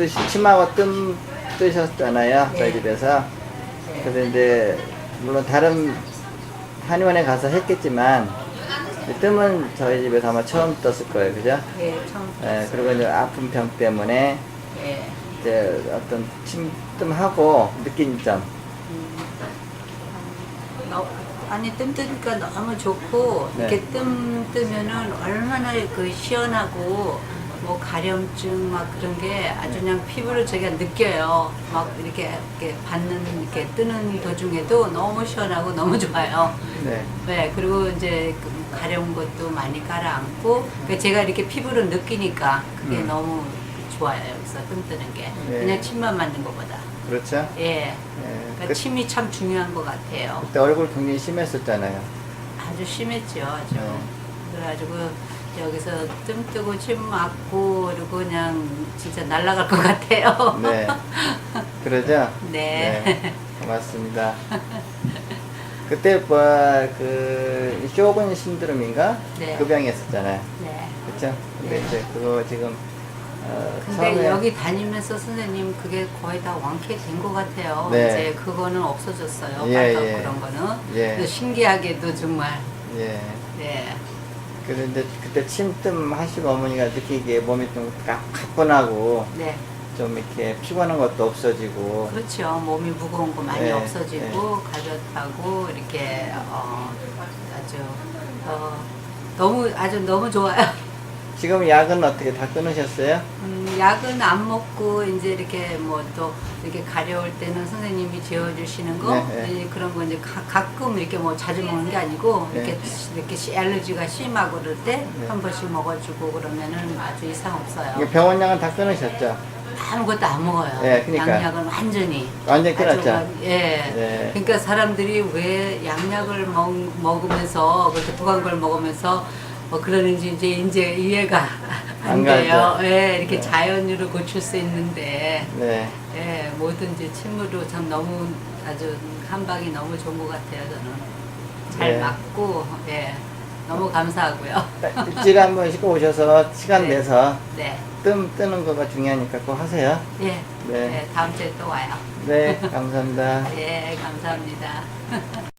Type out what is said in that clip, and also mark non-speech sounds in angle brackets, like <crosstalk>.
뜨시, 침하고 뜸 뜨셨잖아요. 저희 네. 집에서. 네. 그래서 이제, 물론 다른 한의원에 가서 했겠지만, 이 뜸은 저희 집에서 아마 처음 떴을 거예요. 그죠? 예, 처음 예, 그리고 이제 아픈 병 때문에 예. 이제 어떤 침뜸하고 느낀 점. 너- 아니 뜸 뜨니까 너무 좋고 네. 이렇게 뜸 뜨면은 얼마나 그 시원하고 뭐 가려움증 막 그런 게 아주 그냥 피부를 제가 느껴요. 막 이렇게 이렇게 받는 이렇게 뜨는 도중에도 너무 시원하고 너무 좋아요. 네. 네 그리고 이제 그 가려운 것도 많이 가라앉고 그 제가 이렇게 피부를 느끼니까 그게 음. 너무 좋아요. 여기서 뜸 뜨는 게 네. 그냥 침만 맞는 것보다. 그렇죠? 예. 예. 그러니까 그, 침이 참 중요한 것 같아요. 그때 얼굴 굉장히 심했었잖아요. 아주 심했죠, 아주. 네. 그래가지고 여기서 뜸 뜨고 침 맞고 그리고 그냥 진짜 날아갈 것 같아요. 네. <laughs> 그러죠? 네. 고맙습니다. 그때 뭐그 쇼군 신드롬인가? 네. 그 병이 있었잖아요. 네. 그렇죠? 근데 네. 이제 그거 지금 어, 근데 처음에 여기 다니면서 선생님 그게 거의 다 완쾌된 것 같아요. 네. 이제 그거는 없어졌어요. 예, 발톱 예. 그런 거는. 예. 신기하게도 정말. 예. 네. 그런데 그때 침뜸 하시고 어머니가 느끼기에 몸이 좀 가- 가뿐하고 네. 좀 이렇게 피곤한 것도 없어지고 그렇죠. 몸이 무거운 거 많이 네, 없어지고 가볍다고 이렇게 어, 아주 어, 너무 아주 너무 좋아요. <laughs> 지금 약은 어떻게 다 끊으셨어요? 음, 약은 안 먹고 이제 이렇게 뭐 또 이렇게 가려울 때는 선생님이 지어주시는 거 네, 네. 이제 그런 거 이제 가, 끔 이렇게 뭐 자주 먹는 게 아니고 네. 이렇게 이렇게 시- 알러지가 심하고 그럴 때한 네. 번씩 먹어주고 그러면은 아주 이상 없어요. 이게 병원 약은 다 끊으셨죠? 아무것도 안 먹어요. 네, 그러니까. 양약은 완전히. 완전히 아주 끊었죠? 막, 예. 네. 그러니까 사람들이 왜 양약을 먹, 먹으면서 그렇게 독한 걸 먹으면서 뭐 그러는지 이제 이제 이해가 안 안 돼요. 예, 이렇게 네. 자연으로 고칠 수 있는데 네. 예, 뭐든지 침으로 참 너무 아주 한 방이 너무 좋은 것 같아요. 저는 잘 네. 맞고 예, 너무 감사하고요. 일주일에 한 번씩 오셔서 시간 네. 내서 네, 뜸 뜨는 거가 중요하니까 꼭 하세요. 예, 네. 네, 다음 주에 또 와요. 네, 감사합니다. 예, 감사합니다. <laughs>